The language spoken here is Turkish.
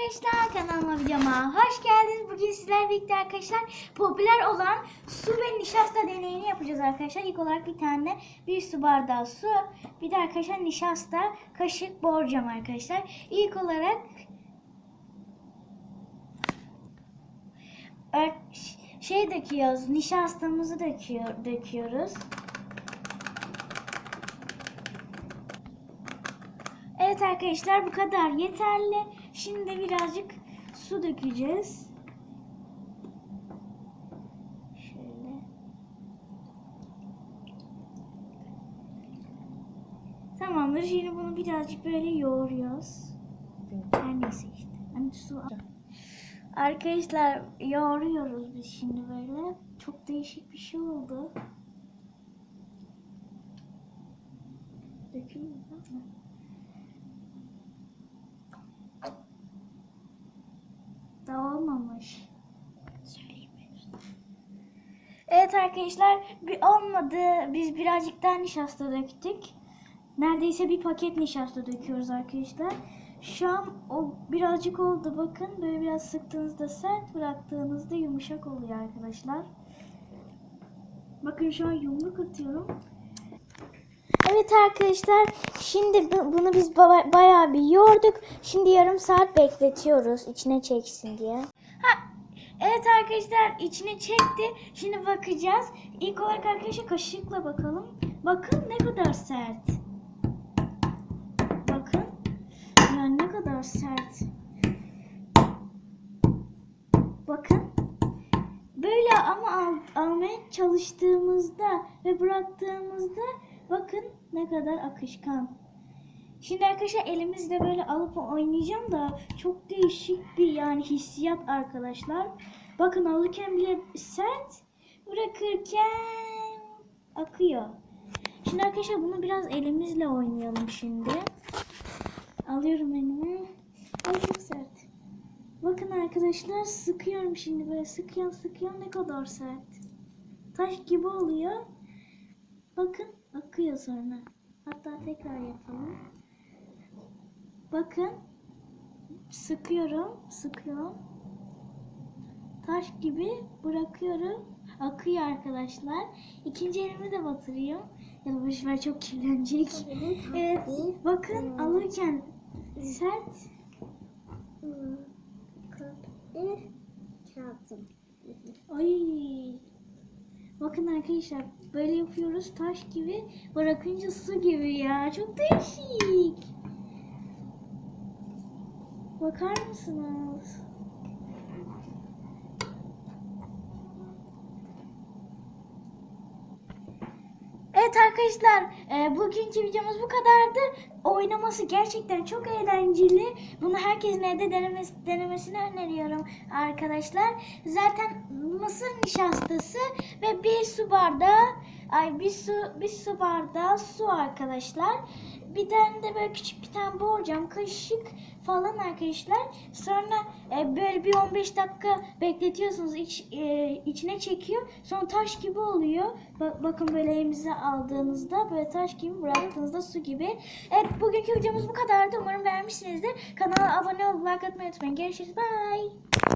arkadaşlar kanalıma videoma hoş geldiniz. Bugün sizlerle birlikte arkadaşlar popüler olan su ve nişasta deneyini yapacağız arkadaşlar. İlk olarak bir tane bir su bardağı su, bir de arkadaşlar nişasta kaşık borcam arkadaşlar. İlk olarak ör- şey döküyoruz, nişastamızı döküyor, döküyoruz. Evet arkadaşlar bu kadar yeterli. Şimdi birazcık su dökeceğiz. Şöyle. Tamamdır. Şimdi bunu birazcık böyle yoğuruyoruz. Her neyse işte. Hani su Arkadaşlar yoğuruyoruz biz şimdi böyle. Çok değişik bir şey oldu. Dökülmüyor ama. Evet arkadaşlar bir olmadı. Biz birazcık daha nişasta döktük. Neredeyse bir paket nişasta döküyoruz arkadaşlar. Şu an o birazcık oldu bakın. Böyle biraz sıktığınızda sert bıraktığınızda yumuşak oluyor arkadaşlar. Bakın şu an yumruk atıyorum. Evet arkadaşlar şimdi bu- bunu biz ba- bayağı bir yoğurduk. Şimdi yarım saat bekletiyoruz içine çeksin diye. Ha, evet arkadaşlar içine çekti. Şimdi bakacağız. İlk olarak arkadaşlar kaşıkla bakalım. Bakın ne kadar sert. Bakın. Yani ne kadar sert. Bakın. Böyle ama al, almaya çalıştığımızda ve bıraktığımızda bakın ne kadar akışkan. Şimdi arkadaşlar elimizle böyle alıp oynayacağım da çok değişik bir yani hissiyat arkadaşlar. Bakın alırken bile sert, bırakırken akıyor. Şimdi arkadaşlar bunu biraz elimizle oynayalım şimdi. Alıyorum elime. Ay çok sert. Bakın arkadaşlar sıkıyorum şimdi böyle sıkıyorum sıkıyorum ne kadar sert. Taş gibi oluyor. Bakın akıyor sonra. Hatta tekrar yapalım. Bakın sıkıyorum sıkıyorum. Taş gibi bırakıyorum. Akıyor arkadaşlar. İkinci elimi de batırıyorum. Ya boşver çok kirlenecek. Evet bakın alırken sert Ay. Bakın arkadaşlar böyle yapıyoruz taş gibi bırakınca su gibi ya çok değişik. Bakar mısınız? Evet arkadaşlar e, bugünkü videomuz bu kadardı. Oynaması gerçekten çok eğlenceli. Bunu herkesin evde denemesi, denemesini öneriyorum arkadaşlar. Zaten mısır nişastası ve bir su bardağı ay bir su bir su bardağı su arkadaşlar. Bir tane de böyle küçük bir tane borcam kaşık falan arkadaşlar. Sonra e, böyle bir 15 dakika bekletiyorsunuz. İç, e, içine çekiyor. Sonra taş gibi oluyor. Bak, bakın böyle elimize aldığınızda böyle taş gibi bıraktığınızda su gibi. Evet bugünkü videomuz bu kadardı. Umarım beğenmişsinizdir. Kanala abone olup like atmayı unutmayın. Görüşürüz. Bye.